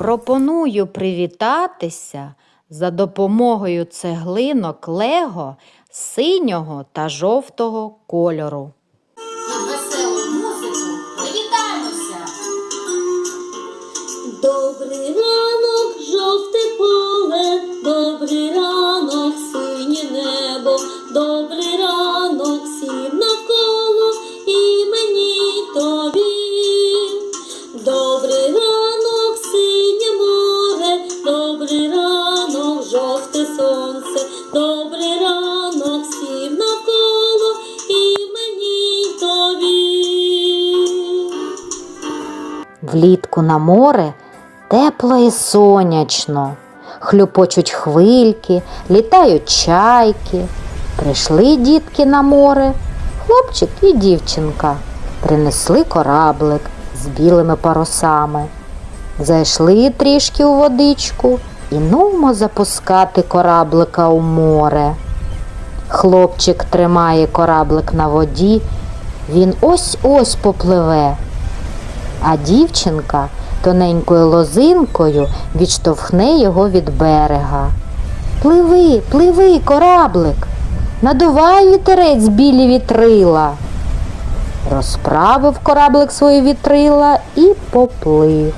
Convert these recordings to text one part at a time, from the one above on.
Пропоную привітатися за допомогою цеглинок Лего синього та жовтого кольору. Під веселу музику привітаємося. Добрий ранок, жовте поле, добрий ранок, синє небо, добрий ранок, всім жовте сонце, добрий ранок, всім навколо і мені тобі. Влітку на море тепло і сонячно. Хлюпочуть хвильки, літають чайки. Прийшли дітки на море, хлопчик і дівчинка. Принесли кораблик з білими парусами. Зайшли трішки у водичку і нумо запускати кораблика у море. Хлопчик тримає кораблик на воді, він ось-ось попливе а дівчинка тоненькою лозинкою відштовхне його від берега. Пливи, пливи, кораблик, надувай вітерець білі вітрила. Розправив кораблик свої вітрила і поплив.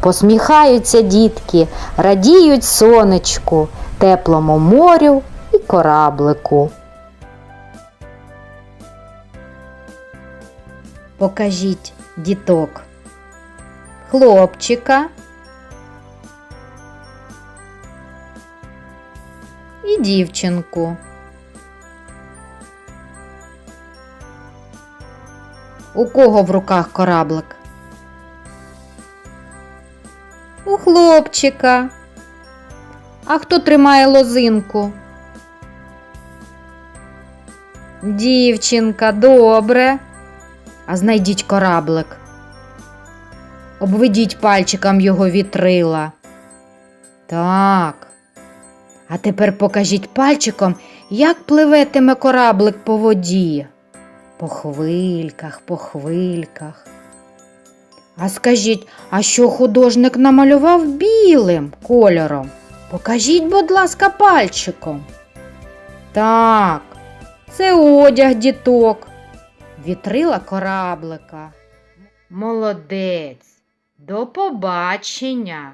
Посміхаються дітки, радіють сонечку, теплому морю і кораблику. Покажіть діток. Хлопчика. І дівчинку. У кого в руках кораблик? У хлопчика. А хто тримає лозинку? Дівчинка, добре. А знайдіть кораблик. Обведіть пальчиком його вітрила. Так. А тепер покажіть пальчиком, як пливетиме кораблик по воді. По хвильках, по хвильках. А скажіть, а що художник намалював білим кольором? Покажіть, будь ласка, пальчиком. Так, це одяг діток. Вітрила кораблика. Молодець. До побачення.